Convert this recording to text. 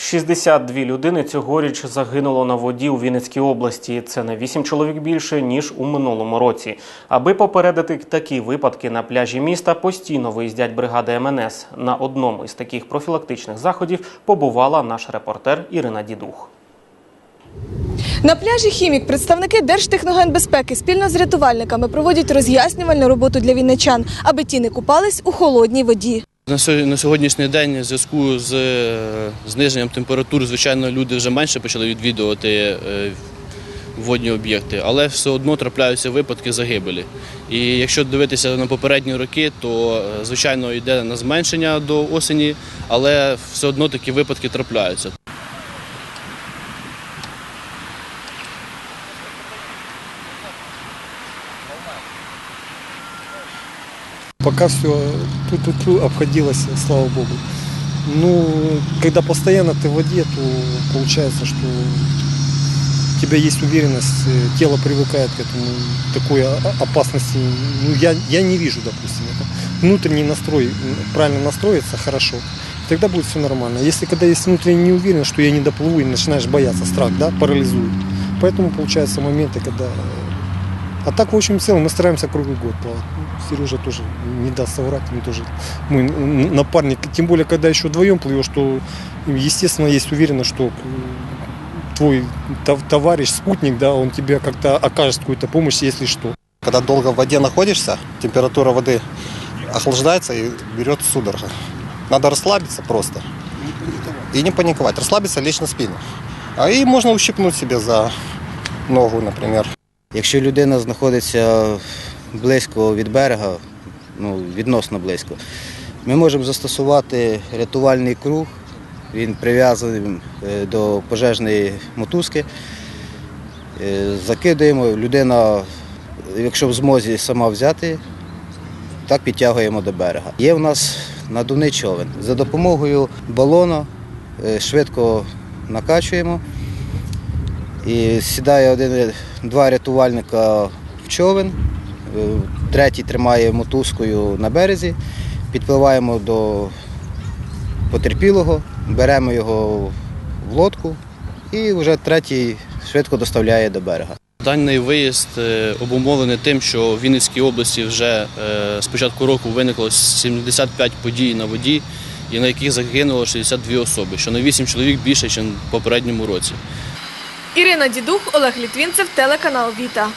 62 людини цьогоріч загинуло на воді у Вінницькій області. Це на 8 чоловік більше ніж у минулому році. Аби попередити такі випадки на пляжі міста, постійно виїздять бригади МНС. На одному із таких профілактичних заходів побувала наш репортер Ірина Дідух. На пляжі Хімік представники Держтехногенбезпеки спільно з рятувальниками проводять роз'яснювальну роботу для вінничан, аби ті не купались у холодній воді. На сьогоднішній день в зв'язку з е, зниженням температур, звичайно, люди вже менше почали відвідувати е, водні об'єкти, але все одно трапляються випадки загибелі. І якщо дивитися на попередні роки, то е, звичайно йде на зменшення до осені, але все одно такі випадки трапляються. Пока все тут обходилось, слава богу. Ну, когда постоянно ты в воде, то получается, что у тебя есть уверенность, э, тело привыкает к этому, такой о- опасности. Ну, я, я не вижу, допустим, это. Внутренний настрой, правильно настроиться хорошо, тогда будет все нормально. Если когда есть внутренняя неуверенность, что я не доплыву, и начинаешь бояться, страх, да, парализует. Поэтому получаются моменты, когда... А так, в общем и целом, мы стараемся круглый год плавать. Сережа тоже не даст соврать, мы тоже мы напарник. Тем более, когда еще вдвоем плывешь, то естественно есть уверенность, что твой тов- товарищ, спутник, да, он тебе как-то окажет какую-то помощь, если что. Когда долго в воде находишься, температура воды охлаждается и берет судорога. Надо расслабиться просто. И не паниковать. Расслабиться, лечь на спину. А и можно ущипнуть себе за ногу, например. Якщо людина знаходиться близько від берега, ну, відносно близько, ми можемо застосувати рятувальний круг. Він прив'язаний е, до пожежної мотузки. Е, Закидаємо, людина, якщо в змозі сама взяти, так підтягуємо до берега. Є в нас надувний човен. За допомогою балону е, швидко накачуємо. І сідає один, два рятувальника в човен, е, третій тримає мотузкою на березі, підпливаємо до потерпілого, беремо його в лодку і вже третій швидко доставляє до берега. Даний виїзд е, обумовлений тим, що в Вінницькій області вже е, з початку року виникло 75 подій на воді, і на яких загинуло 62 особи, що на 8 чоловік більше, ніж в попередньому році. Ірина Дідух, Олег Літвінцев, телеканал Віта.